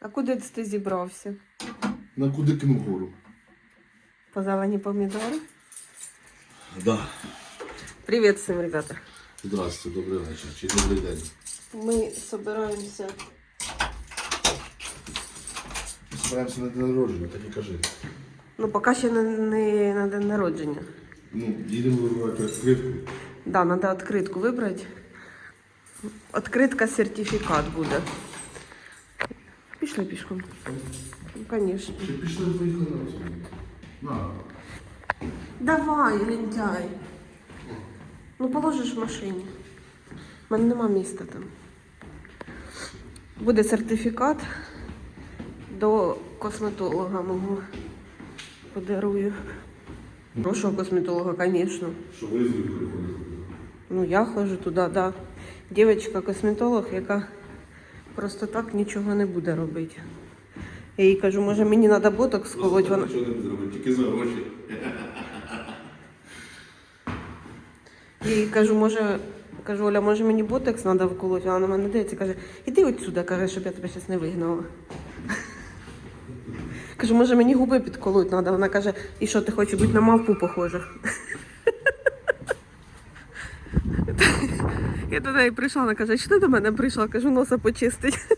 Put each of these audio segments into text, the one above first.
А куди ти зібрався? На Кудикину гору. По зелені помідори? Да. Привіт всім, ребята. Здравствуйте, добрий вечір. Чи добрий день. Ми збираємося. Збираємося на день народження, так і кажи. Ну, поки ще не, не на день народження. Ну, їдемо вибивати відкритку. Да, треба відкритку вибрати. Відкритка сертифікат буде. Пішли пішком. Ну, звісно. Чи пішли поїхали на цьому? На. Давай, лентяй. Ну, положиш в машині. У мене нема міста там. Буде сертифікат до косметолога мого. Подарую. Прошу косметолога, звісно. Що ви з приходите? Ну, я ходжу туди, да. Дівчинка-косметолог, яка просто так нічого не буде робити. Я їй кажу, може мені треба ботокс колоть, вона. Нічого не буде робити, тільки за гроші. Я їй кажу, може, кажу, Оля, може мені ботекс треба вколоть, вона на мене дивиться, каже, іди отсюди, каже, щоб я тебе зараз не вигнала. Кажу, може мені губи підколоть треба. Вона каже, і що ти хочеш бути на мавпу похожа? Я до неї прийшла, вона каже, що ти до мене прийшла? Кажу, носа почистить.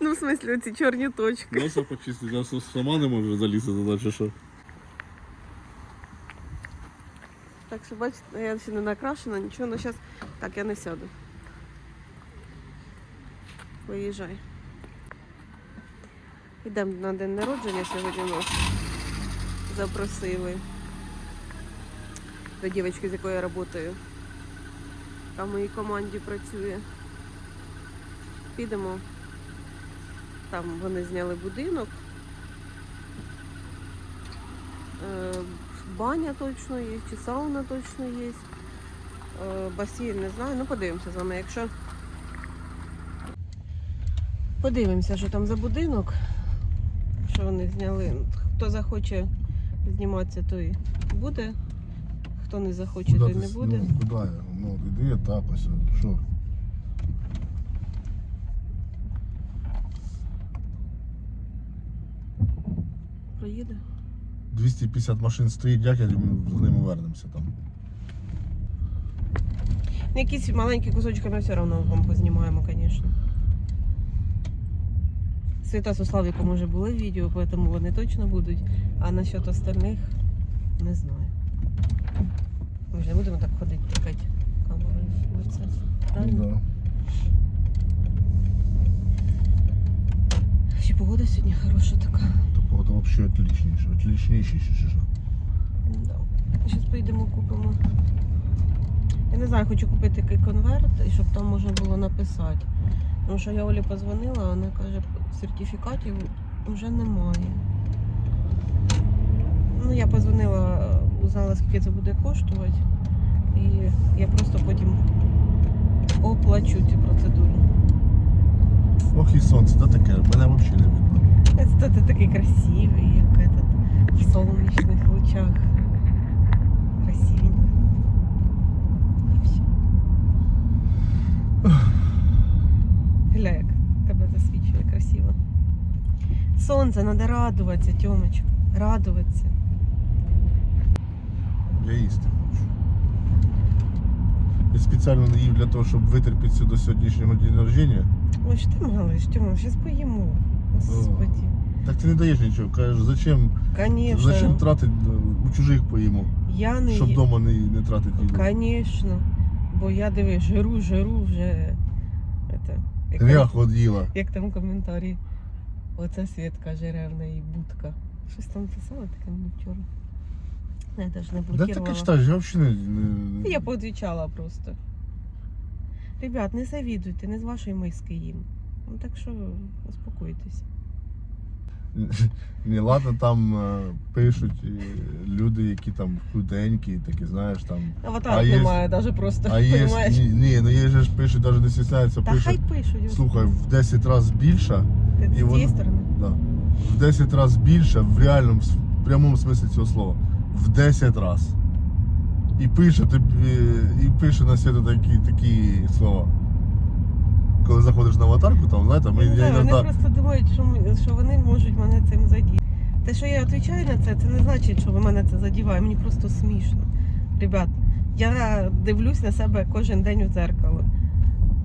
Ну, в смислі, оці чорні точки. Носа почистити, а сама не може залізти туди, чи що? Так що бачите, я ще не накрашена, нічого, ну зараз так я не сяду. Виїжджай. Йдемо на день народження сьогодні нас. Запросили до дівчинки, з якою я працюю. Там в моїй команді працює. Підемо. Там вони зняли будинок. Е, баня точно є, чи сауна точно є. Е, Басейн не знаю, ну подивимося з вами. Якщо подивимося, що там за будинок, що вони зняли. Хто захоче зніматися, той буде. Хто не захоче, той не буде. Я? Ну, іди етапися. Що? Проїде. 250 машин стоїть, як я думаю, з ними вернемося там. Ну, Якісь маленькі кусочки ми все одно вам познімаємо, звісно. Свята з Славіком вже були відео, тому вони точно будуть. А насчет остальних не знаю. Ми ж не будемо так ходити, тикати камерою. Правильно? Ну, да. Ще погода сьогодні хороша така. То погода взагалі отличніша. Отличніше, чи що? Да. Зараз поїдемо купимо. Я не знаю, хочу купити такий конверт, і щоб там можна було написати. Тому що я Олі позвонила, вона каже, сертифікатів вже немає. Ну, я позвонила, узнала, скільки це буде коштувати. І я просто потім оплачу цю процедуру. Ох і сонце, да таке, мене взагалі не видно. Це ти такий красивий, як этот, в сонячних лучах. Красивенько. І все. Гля, як тебе засвічує красиво. Сонце, треба радуватися, Тьомочка. Радуватися. Я їсти Я спеціально не їв для того, щоб витерпітися до сьогоднішнього дня народження. Ой, що ти малиш, Тьома, зараз поїмо. Господи. Так ти не даєш нічого. Кажеш, зачем, Конечно. зачем тратити у чужих поїмо, Я не щоб вдома не, не тратити їду. Конечно. Бо я диви, жиру, жиру вже. Это, як, от їла. як там коментарі. Оце Свідка жеревна і будка. Щось там писала таке вчора. Я навіть не Да блокувала. читаєш, я взагалі не, не... Я поотвічала просто. Ребят, не завідуйте, не з вашої миски їм. Ну так що успокойтесь. Ні, ладно, там е, пишуть е, люди, які там худенькі, такі, знаєш, там. Аватарок А є- немає, навіть просто. А є, понімаєш? ні, ні, ну є ж пишуть, навіть не стісняються, Та хай пишуть. пишуть. Слухай, в 10 разів більше, Ти і з воно- тієї сторони. да, в 10 разів більше, в реальному, с- в прямому смислі цього слова. В 10 разів. І пише і пише на світу такі, такі слова. коли заходиш на аватарку, там, знаєте, ми Ну, я да, вони просто думають, що, ми, що вони можуть мене цим задіти. Те, що я відповідаю на це, це не значить, що мене це задіває. Мені просто смішно. Ребят, я дивлюсь на себе кожен день у дзеркало.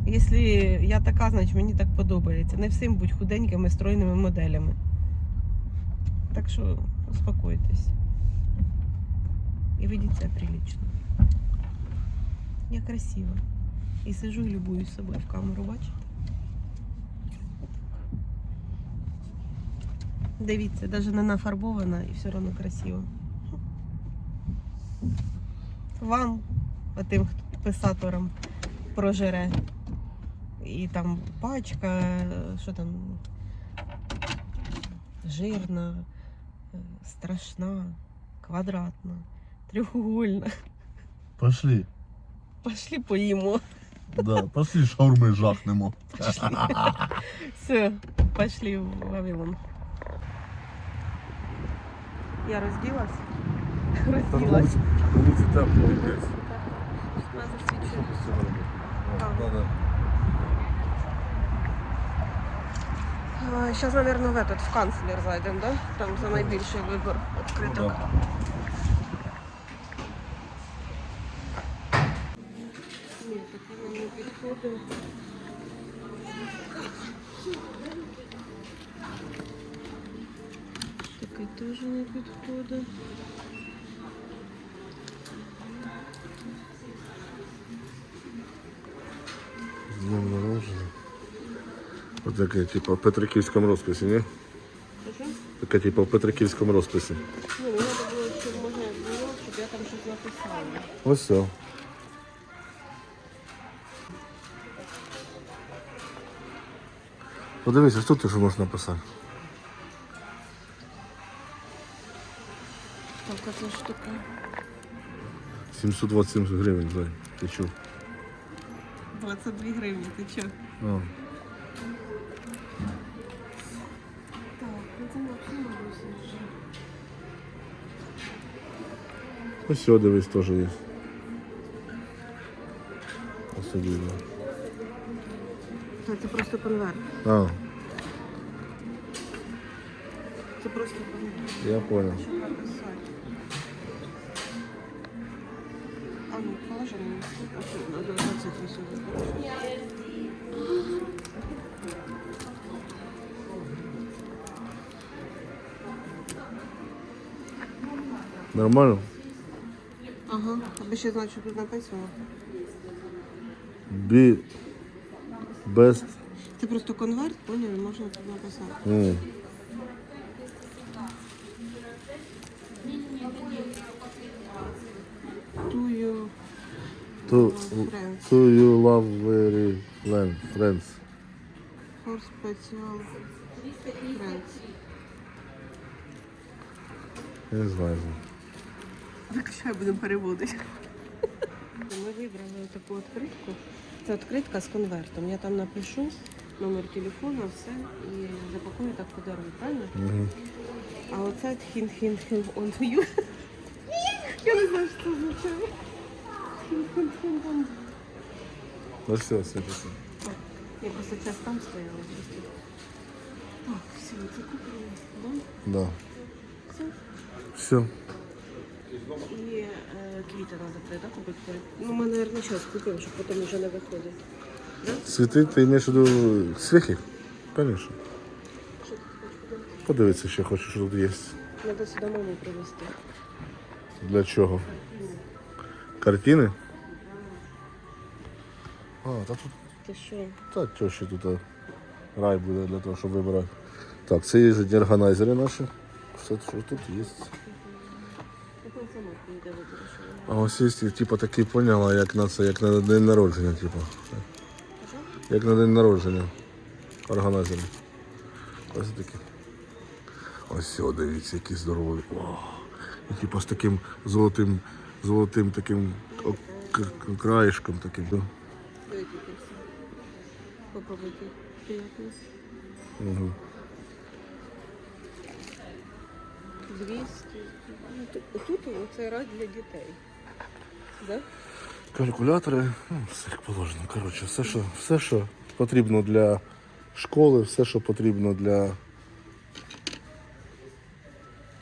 Якщо я така, значить мені так подобається. Не всім будь худенькими, стройними моделями. Так що успокойтесь. І ведіть себе прилично. Я красива. І сижу і любуюсь собою в камеру, бачите? Дивіться, навіть не нафарбована і все одно красиво. Вам, а тим хто- писаторам прожере. І там пачка, що там жирна, е, страшна, квадратна, трьохугольна. Пошли. Пошли поїмо. Да, пошли шаурми жахнемо. Все, пошли в Вавилон. Я розділась. Розділась. Вулиці тепло, Надо свічу. Сейчас, наверное, в этот, в канцлер зайдем, да? Там за найбільший вибір відкриток. Ні, таке підходить. Таке теж не підходить. Днем народження. Ось таке, типу, в Петриківському розписі, ні? Таке, типу, в Петриківському розписі. Мені треба було, щоб можна було, щоб я там щось написала. Ось все. Подивися, що ти що можеш написати. Так, а це ж таке. 727 гривень, Зай. Ти чув? 22 гривні, ти чо? А. Так, ну це взагалі не вже. Ось все, дивись, теж є. Ось сюди, да. Це, це просто конверт. А, Це просто конверт. я понял. Що написати? А ну, положи мені. Ось, надо 28 вибрати. Нормально? Ага, аби ще знати, що тут написано. Be best. Це просто конверт, поняв, і можна тут написати. Mm. Тую To, friends. to you love very friend, friends. For special friends. Я не знаю. Що будемо переводити. Ми вибрали таку відкритку. Це відкритка з конвертом. Я там напишу номер телефону, все і запакую так подарую, правильно? Угу. А оце хін хін хін to you. Я не знаю, що це означає. Хін хін хін. Ну все, все, все. Я просто час там стояла. Так, все, це куплено. Да? Да. Все. Все. І е, квіти треба прийти купити. Ну, ми, мабуть, зараз купимо, щоб потім вже не виходить. Ты имеешь в виду свехи? Конечно. Ти подивитися? Ще хочу, що тут є. Треба сюди маму привезти. Для чого? Картини? А, та тут Ти що? та тещі тут а, рай буде для того, щоб вибирати. Так, це є органайзери наші. Все, що тут є. А ось є, типу, такий поняла, як на це, як на день народження, типу. Як на день народження. Органайзери. Ось такі. Ось все, дивіться, які здорові. О, і типу з таким золотим, золотим таким о, к- к- краєшком таким. да. Попробуйте. Приятно. Угу. 200. Ну, тут- це рай для дітей. Да? Калькулятори, ну, все як положено. Коротше, все, що, все, що потрібно для школи, все, що потрібно для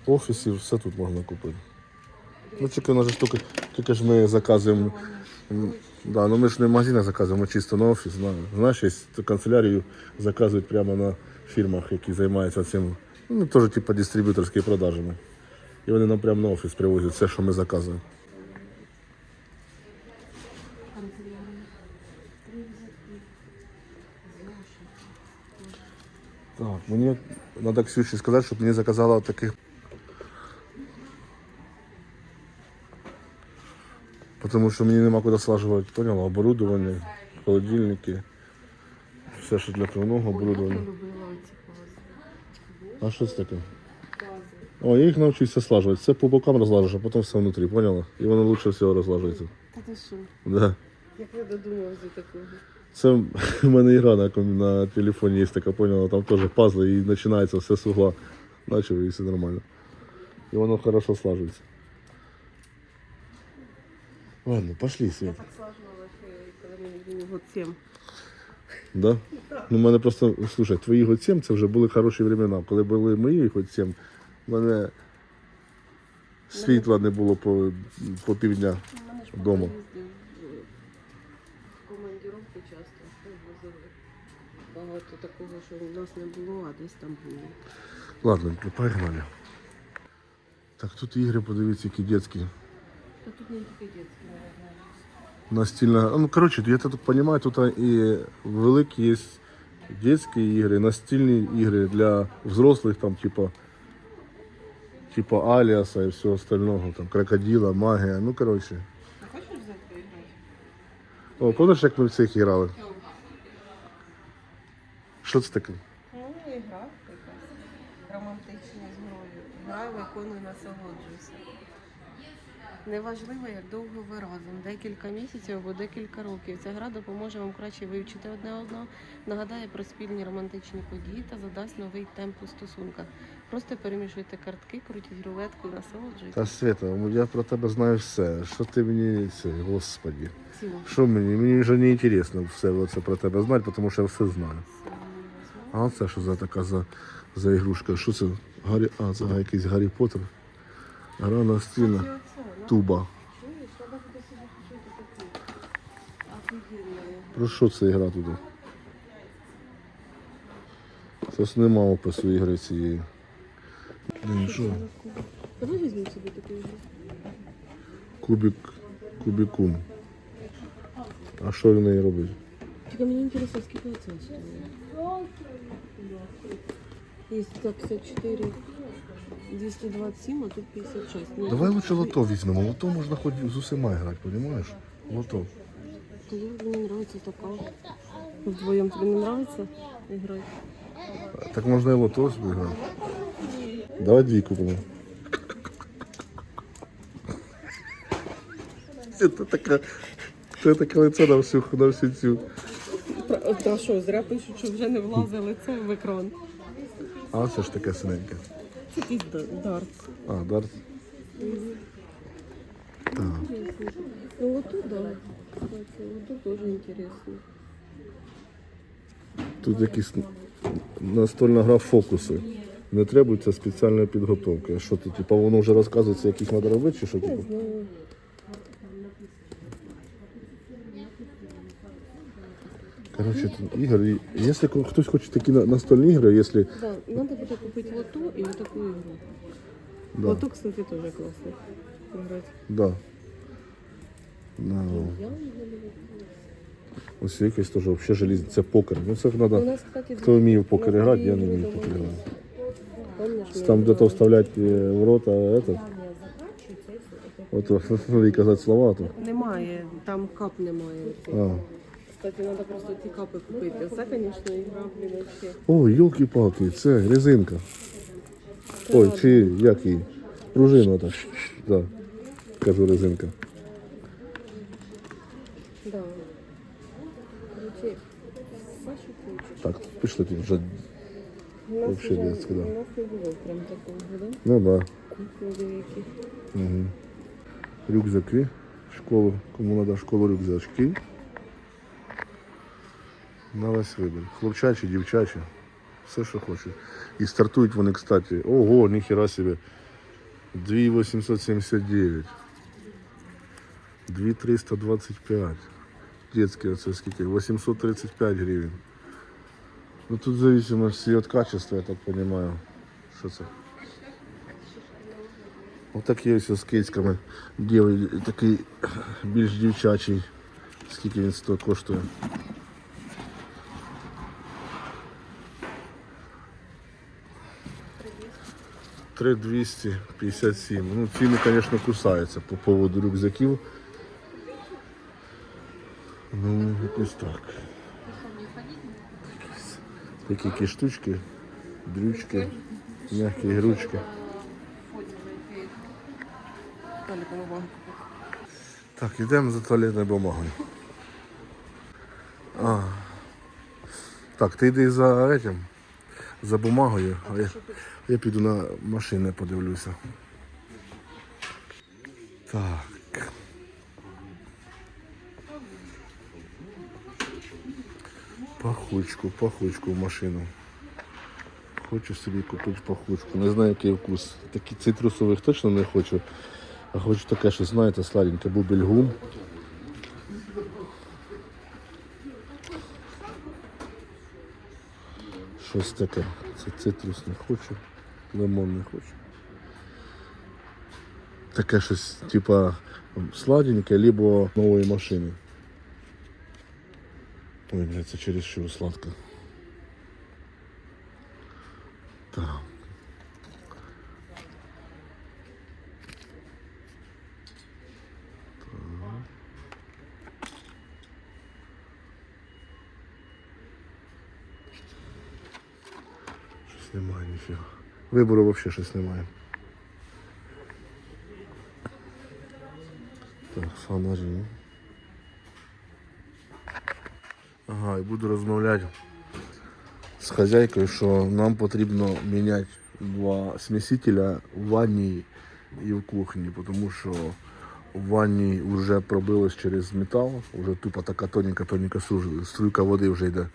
офісів, все тут можна купити. Ну, тільки на штуки, тільки ж ми заказуємо. Да, ну ми ж не в магазинах заказуємо, ми чисто на офіс. На, знаєш, канцелярію заказують прямо на фірмах, які займаються цим. Ну, теж типу дистриб'юторськими продажами. І вони нам прямо на офіс привозять все, що ми заказуємо. Так, мені треба Ксюші сказати, щоб мені заказала таких. Тому що мені нема куди слажувати, поняла, оборудовання, холодильники, все, що для пивного оборудовання. А що це таке? О, я їх навчився слажувати. Це по бокам розлажиш, а потім все внутрі, поняла? І воно лучше всього розлажується. Та ти що? Да. Як я додумав до такого? Це в мене ігра на, на телефоні є така, поняла, там теж пазли і починається все з угла. Начав і все нормально. І воно хорошо слажується. Ладно, пошли, Свет. Так слажувала, коли мені було год 7. Да? Ну, мене просто, слушай, твої год 7 це вже були хороші времена. Коли були мої год 7, в мене світла не було по, по півдня. У мене ж Дома. папа їздив в командировку часто. Багато такого, що у нас не було, а десь там було. Ладно, погнали. Так, тут ігри, подивіться, які дитячі. Та тут не тільки дітські, наверное. Настільна. Ну, коротше, я так розумію, тут і великі є дитячі ігри, настільні ігри для взрослих, там, типа, типа Аліаса і всього остального, там, крокодила, магія. Ну, коротше. Хочеш взяти поіграти? О, пам'ятаєш, як ми в цих грали? Що це таке? Ну, ігра якась. Романтична з грою. Граю, виконую, насолоджуюся. Неважливо, як довго ви разом, декілька місяців або декілька років. Ця гра допоможе вам краще вивчити одне одного, нагадає про спільні романтичні події та задасть новий темп у стосунках. Просто перемішуйте картки, крутіть рулетку і насолоджуйтесь. Та Света, я про тебе знаю все. Що ти мені це, господі. Цілу. Що мені? Мені вже не інтересно все це про тебе знати, тому що я все знаю. А це що за така за, за ігрушка? Що це? Гаррі... А, це якийсь Гаррі Поттер. Гра настільна. Туба. Про що це ігра туди? Щось нема опису ігри цієї. Блін, що? Давай візьмемо собі таку ігру. Кубік. Кубікум. А що в неї робить? Тільки мені інтересно, скільки це стоїть. Є 154, 227, а тут 56. Ну, Давай лучше лото візьмемо. Лото можна хоч з усіма грати, розумієш? Лото. То мені нравится така. Вдвоєм тобі не нравится играть? Так можна і лото собі грати. Давай дві купимо. Це таке, це таке лице на всю, на всю цю. Та що, зря пишуть, що вже не влазить лице в екран. А це ж таке синеньке. Якийсь дарт. А, дарт. Ну вот тут, да. Кстати, вот тут тоже интересно. Тут якісь настольна гра фокуси. Не требується спеціальної підготовки. А Що ти, типу, воно вже розказується, яких треба робити, чи що типу? Ну, Коротше, тут ігор. і Якщо ко- хтось хоче такі на- настольні ігри, якщо да, надо буде купити лото і вот таку игру. Да. Лото, кстати, тоже классно играть. Да. Да. Я не люблю. Ось якийсь теж взагалі желізний. Це покер. Ну це ж У треба. нас, кстати, Хто вміє в покер у нас грати, я дві не вмію в ігри покер дома грати. Помнишь, мы Там где-то играли? вставлять е, в рота этот. От смотри, казати слова, то. Немає, там кап немає. А. Кстати, треба просто ці капи купити. Це, звісно, ігра, блін, вообще. О, йолки-палки, це резинка. Ой, чи як її? Пружина так. Да. Кажу резинка. Да. Короче, Сашу хочу. Так, пішли тут вже. У нас, Вообще вже- детське, да. у нас не було прям такого, да? Ну да. Угу. Рюкзаки. Школу. Кому треба школу рюкзачки. На весь вибір. Хлопчачі, дівчачі. Все, що хочуть. І стартують вони, кстати. Ого, ніхіра собі. 2879. 2325. Детські оце скільки? 835 гривень. Ну тут в зависимости від качества, я так розумію. Що це? Отакі ось з кейсками. Дівий, такий більш дівчачий. Скільки він стоїть коштує? Три 257. Ну, ціни, звісно, кусаються по поводу рюкзаків. Ну, якось так. Такі які штучки, дрючки, м'які гручки. Так, йдемо за туалетною бумагою. А. Так, ти йди за этим, за бумагою, а я, я піду на машини подивлюся. Так. Пахучку, пахучку в машину. Хочу собі купити пахучку. Не знаю, який вкус. Такі цитрусових точно не хочу. А хочу таке, що знаєте, сладеньке, бубельгум. Щось таке. Це цитрус не хочу, лимон не хочу. Таке щось, типа сладеньке, либо нової машини. Ой, блядь, це через що сладко. Так. Щось немає ніфіга. Вибору взагалі щось немає. Так, фонарі. Ага, і буду розмовляти з хазяйкою, що нам потрібно міняти два смісителя в ванні і в кухні, тому що в ванні вже пробилось через метал, вже тупо така тоненька-тоненька су- струйка води вже йде.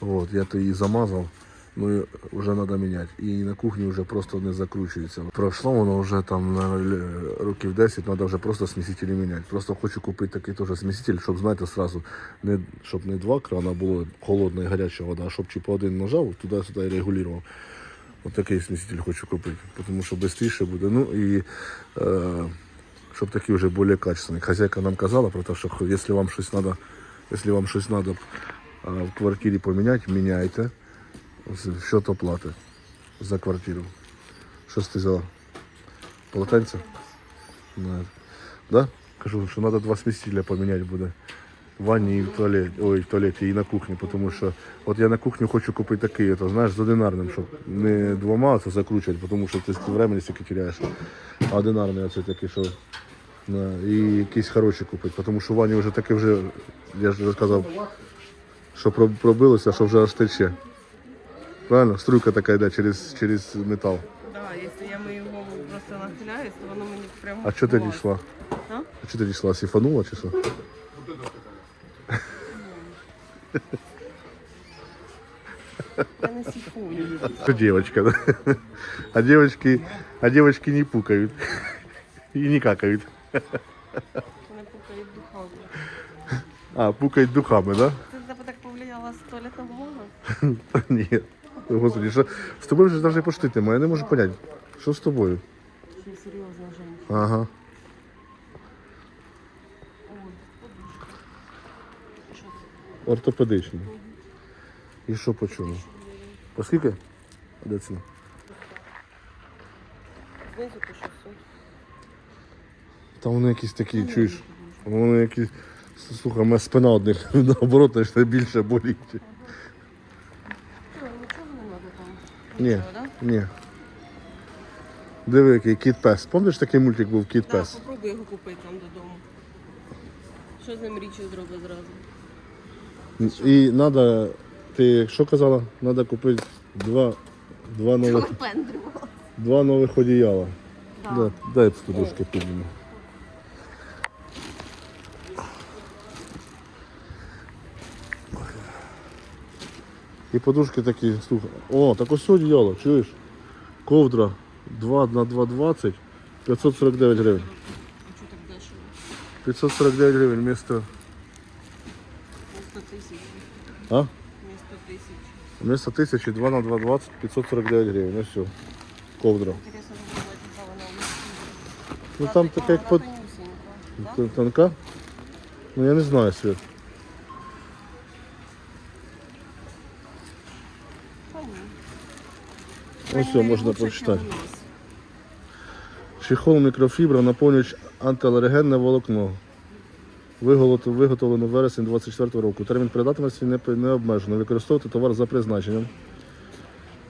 От, я то її замазав, Ну вже треба міняти. І на кухні вже просто не закручується. Пройшло воно вже там е, років 10, треба вже просто смісителі міняти. Просто хочу купити такий теж сміситель, щоб, знаєте, сразу, не, щоб не два крана було холодна і гаряча вода, а щоб типу один нажав, туди-сюди регулював. От такий сміситель хочу купити, тому що швидше буде. Ну і е, щоб такий вже більш качественний. Хазяйка нам казала про те, що якщо вам щось треба, якщо вам щось треба в квартирі поміняти, міняйте. Счет оплати за квартиру. Що ти взяла? Полотенце? На. Да? Кажу, що треба два смісителя поміняти буде. В ванні і в туалеті, ой, в туалеті і на кухні, тому що от я на кухню хочу купити такий, то, знаєш, з одинарним, щоб не двома це закручувати, тому що ти времени стільки теряєш. А одинарний оце такий, що на, і якісь хороші купити, тому що в ванні вже таке вже, я ж розказав, що пробилося, що вже аж тече. Правильно? Струйка така йде через, через метал. Да, якщо я мою голову просто нахиляюсь, то воно мені прямо. А що ти в глаз. дійшла? А? А що ти дійшла? Сіфанула чи що? Я на сифоні. Что девочка, да? А девочки, а девочки не пукают. И не какают. Вони пукають духами. А, пукают духами, да? Це тебе так повлияла туалетна бумага? Нет. Господи, что с тобой же даже пошутить немає, я не можу понять. Що з тобою? Чи серйозна жінка? Ага. Що? Ортопедичний. І що по чому? По скільки? А Де ціна? Знизу по 600. Там вони якісь такі, чуєш? Вони якісь. Слухай, у мене спина одних наоборот, значить, більше болить. Що, нічого не треба там? Ні, ні. Диви, який кіт пес. Пам'ятаєш такий мультик був кіт Так, пес? попробуй його купити там додому. Що з ним річі зробить зразу? І треба, ти що казала? Треба купити два, два нових, Пендрював. два нових одіяла. Да. Да, дай подушки підніму. І подушки такі, слухай. О, так ось сьогодні діяло, чуєш? Ковдра 2 на 2,20, 549 гривень. А чого так дешево? 549 гривень вместо, Місто тисячі. а? Місто тисячі. Вместо 1000 2 на 2,20, 549 гривень. Ось все. Ковдра. Ну там така як под... Тонка. Ну я не знаю, Свет. Ось все, можна прочитати. Чехол мікрофібра наповнюють антиалергенне волокно. Виготовлено в вересні 24 року. Термін придатності не, обмежено. Використовувати товар за призначенням.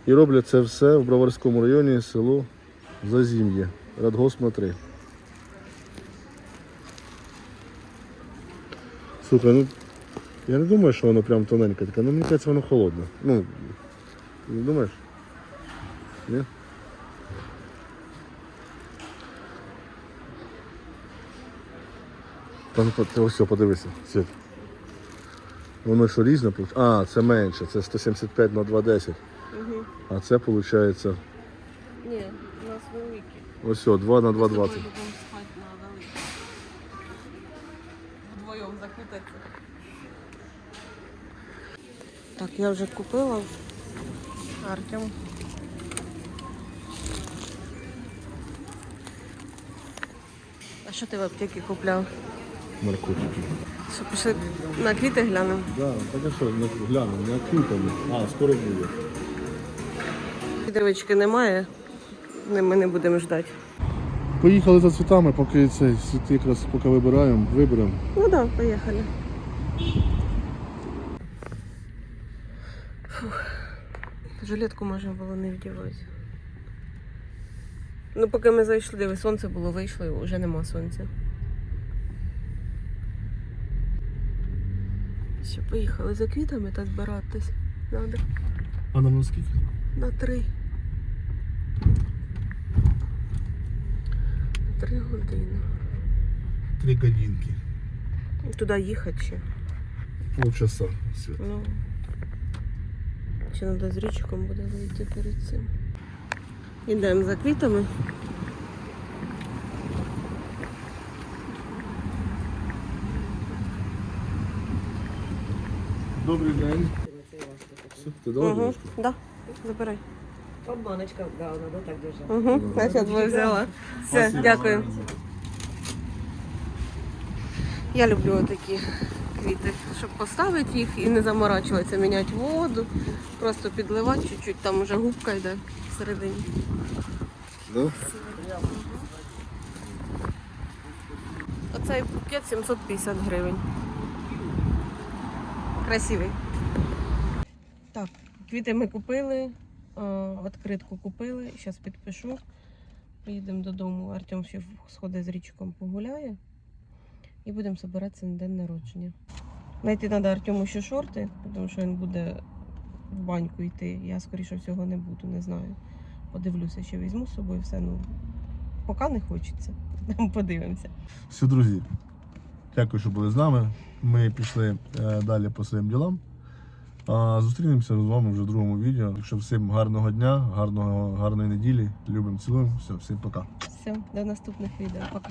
І роблять це все в Броварському районі, село Зазім'я. Радгосп 3. Слухай, ну я не думаю, що воно прям тоненьке таке, ну мені здається, воно холодне. Ну, не думаєш? Ні? Там ти ось все, подивися, Світ. Воно що різне? А, це менше, це 175 на 210. Угу. А це виходить Ні, у нас великі. ось все, 2 на Ми з тобою 220. будемо спати на великі. Вдвоєм закутатися. Так, я вже купила. Артем. Що ти в аптеці купляв? Наркотики. Що пішли на квіти глянемо? Да, так а що, не гляну, не квітами. А, скоро буде. Дивички немає. Не- Ми не будемо ждати. Поїхали за цвітами, поки цей цвіти якраз поки вибираємо, виберемо. Ну так, да, поїхали. Фух. Жилетку можна було не вдівати. Ну, поки ми зайшли, диви, сонце було, вийшло, і вже нема сонця. Що, поїхали за квітами та збиратись. Надо. А нам скільки? На три. На три години. Три годинки. Туди їхати ще. Полчаса. Світ. Ну, ще треба з річком буде вийти перед цим. Йдемо за квітами. Добрий день. Все, ти дала Угу. дорожку? Да. Забирай. Обманочка вдавна, да так держать. Угу. Значить, ви взяла. Все, дякую. Я люблю такі квіти, щоб поставити їх і не заморачуватися, міняти воду, просто підливати чуть-чуть, там вже губка йде всередині. Да? Оцей букет 750 гривень. Красивий. Так, квіти ми купили, е, відкритку купили, зараз підпишу. Поїдемо додому. Артем ще сходить з річком погуляє. І будемо збиратися на день народження. Знайти треба Артему ще шорти, тому що він буде в баньку йти. Я, скоріше всього, не буду, не знаю. Подивлюся, що візьму з собою все. Ну, поки не хочеться. Подивимося. Все, друзі. Дякую, що були з нами. Ми пішли е, далі по своїм ділам. А, зустрінемося з вами вже в другому відео. Так що всім гарного дня, гарного, гарної неділі. Любимо, цілуємо. Все, всім пока. Все, до наступних відео. Пока.